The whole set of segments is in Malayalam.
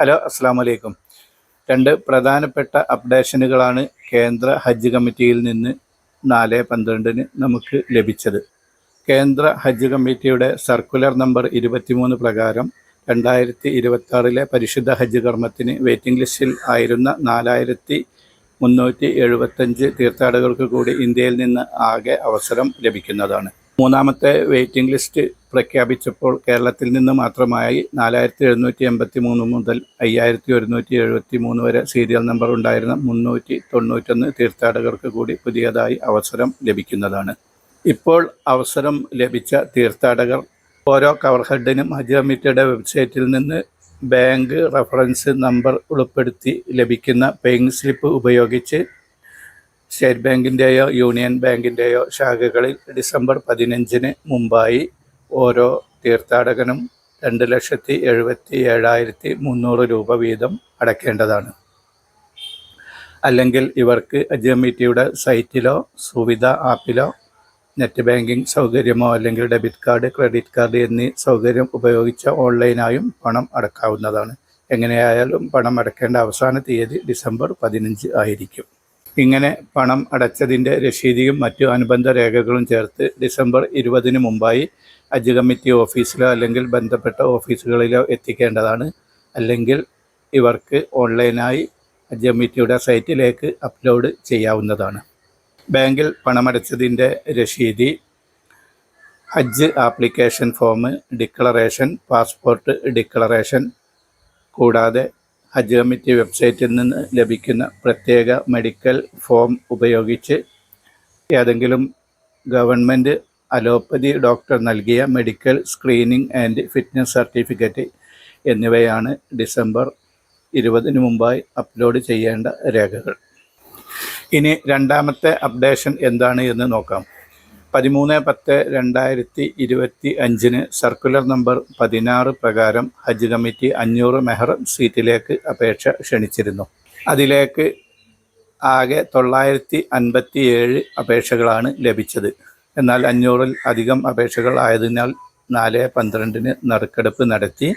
ഹലോ അസ്സാം വലൈക്കും രണ്ട് പ്രധാനപ്പെട്ട അപ്ഡേഷനുകളാണ് കേന്ദ്ര ഹജ്ജ് കമ്മിറ്റിയിൽ നിന്ന് നാല് പന്ത്രണ്ടിന് നമുക്ക് ലഭിച്ചത്. കേന്ദ്ര ഹജ്ജ് കമ്മിറ്റിയുടെ സർക്കുലർ നമ്പർ ഇരുപത്തിമൂന്ന് പ്രകാരം രണ്ടായിരത്തി ഇരുപത്തി പരിശുദ്ധ ഹജ്ജ് കർമ്മത്തിന് വെയിറ്റിംഗ് ലിസ്റ്റിൽ ആയിരുന്ന നാലായിരത്തി മുന്നൂറ്റി എഴുപത്തഞ്ച് തീർത്ഥാടകർക്ക് കൂടി ഇന്ത്യയിൽ നിന്ന് ആകെ അവസരം ലഭിക്കുന്നതാണ്. മൂന്നാമത്തെ വെയിറ്റിംഗ് ലിസ്റ്റ് പ്രഖ്യാപിച്ചപ്പോൾ കേരളത്തിൽ നിന്ന് മാത്രമായി നാലായിരത്തി എഴുന്നൂറ്റി എൺപത്തി മൂന്ന് മുതൽ അയ്യായിരത്തി ഒരുന്നൂറ്റി എഴുപത്തി മൂന്ന് വരെ സീരിയൽ നമ്പർ ഉണ്ടായിരുന്ന മുന്നൂറ്റി തൊണ്ണൂറ്റൊന്ന് തീർത്ഥാടകർക്ക് കൂടി പുതിയതായി അവസരം ലഭിക്കുന്നതാണ്. ഇപ്പോൾ അവസരം ലഭിച്ച തീർത്ഥാടകർ ഓരോ കവർ ഹെഡിനും ഹജ്ജ് കമ്മിറ്റിയുടെ വെബ്സൈറ്റിൽ നിന്ന് ബാങ്ക് റഫറൻസ് നമ്പർ ഉൾപ്പെടുത്തി ലഭിക്കുന്ന പേയിങ് സ്ലിപ്പ് ഉപയോഗിച്ച് സ്റ്റേറ്റ് ബാങ്കിന്റെയോ യൂണിയൻ ബാങ്കിന്റെയോ ശാഖകളിൽ ഡിസംബർ പതിനഞ്ചിന് മുമ്പായി ഓരോ തീർത്ഥാടകനും രണ്ട് ലക്ഷത്തി എഴുപത്തി ഏഴായിരത്തി മുന്നൂറ് രൂപ വീതം അടയ്ക്കേണ്ടതാണ് അല്ലെങ്കിൽ ഇവർക്ക് അജിയമിറ്റിയുടെ സൈറ്റിലോ സുവിധ ആപ്പിലോ നെറ്റ് ബാങ്കിംഗ് സൗകര്യമോ അല്ലെങ്കിൽ ഡെബിറ്റ് കാർഡ് ക്രെഡിറ്റ് കാർഡ് എന്നീ സൗകര്യം ഉപയോഗിച്ച ഓൺലൈനായും പണം അടക്കാവുന്നതാണ്. എങ്ങനെയായാലും പണം അടക്കേണ്ട അവസാന തീയതി ഡിസംബർ പതിനഞ്ച് ആയിരിക്കും. ഇങ്ങനെ പണം അടച്ചതിന്റെ രസീതിയും മറ്റു അനുബന്ധ രേഖകളും ചേർത്ത് ഡിസംബർ ഇരുപതിന് മുമ്പായി ഹജ്ജ് കമ്മിറ്റി ഓഫീസിലോ അല്ലെങ്കിൽ ബന്ധപ്പെട്ട ഓഫീസുകളിലോ എത്തിക്കേണ്ടതാണ്. അല്ലെങ്കിൽ ഇവർക്ക് ഓൺലൈനായി ഹജ്ജ് കമ്മിറ്റിയുടെ സൈറ്റിലേക്ക് അപ്ലോഡ് ചെയ്യാവുന്നതാണ്. ബാങ്കിൽ പണമടച്ചതിന്റെ രസീതി ഹജ്ജ് application form declaration passport declaration കൂടാതെ ഹജ്ജ് കമ്മിറ്റി വെബ്സൈറ്റിൽ നിന്ന് ലഭിക്കുന്ന പ്രത്യേക മെഡിക്കൽ ഫോം ഉപയോഗിച്ച് ഏതെങ്കിലും ഗവൺമെന്റ് അലോപ്പതി ഡോക്ടർ നൽകിയ medical screening and fitness certificate എന്നിവയാണ് ഡിസംബർ ഇരുപതിന് മുമ്പായി അപ്ലോഡ് ചെയ്യേണ്ട രേഖകൾ. ഇനി രണ്ടാമത്തെ അപ്ഡേഷൻ എന്താണ് എന്ന് നോക്കാം. പതിമൂന്ന് പത്ത് രണ്ടായിരത്തി ഇരുപത്തി അഞ്ചിന് സർക്കുലർ നമ്പർ പതിനാറ് പ്രകാരം ഹജ്ജ് കമ്മിറ്റി അഞ്ഞൂറ് മെഹർ സീറ്റിലേക്ക് അപേക്ഷ ക്ഷണിച്ചിരുന്നു. അതിലേക്ക് ആകെ തൊള്ളായിരത്തി അൻപത്തി ഏഴ് അപേക്ഷകളാണ് ലഭിച്ചത്. എന്നാൽ അഞ്ഞൂറിൽ അധികം അപേക്ഷകൾ ആയതിനാൽ നാല് പന്ത്രണ്ടിന് നറുക്കെടുപ്പ് നടത്തി.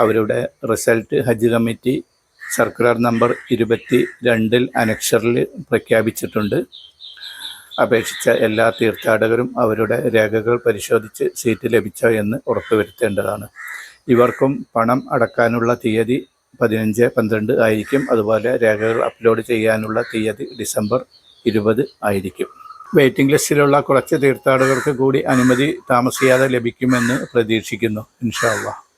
അവരുടെ റിസൾട്ട് ഹജ്ജ് കമ്മിറ്റി സർക്കുലർ നമ്പർ ഇരുപത്തി രണ്ടിൽ അനക്ഷറിൽ പ്രഖ്യാപിച്ചിട്ടുണ്ട്. അപേക്ഷിച്ച എല്ലാ തീർത്ഥാടകരും അവരുടെ രേഖകൾ പരിശോധിച്ച് സീറ്റ് ലഭിച്ചോ എന്ന് ഉറപ്പുവരുത്തേണ്ടതാണ്. ഇവർക്കും പണം അടക്കാനുള്ള തീയതി പതിനഞ്ച് പന്ത്രണ്ട് ആയിരിക്കും. അതുപോലെ രേഖകൾ അപ്ലോഡ് ചെയ്യാനുള്ള തീയതി ഡിസംബർ ഇരുപത് ആയിരിക്കും. വെയിറ്റിംഗ് ലിസ്റ്റിലുള്ള കുറച്ച് തീർത്ഥാടകർക്ക് കൂടി അനുമതി താമസിയാതെ ലഭിക്കുമെന്ന് പ്രതീക്ഷിക്കുന്നു. ഇൻഷാ അള്ളാഹ്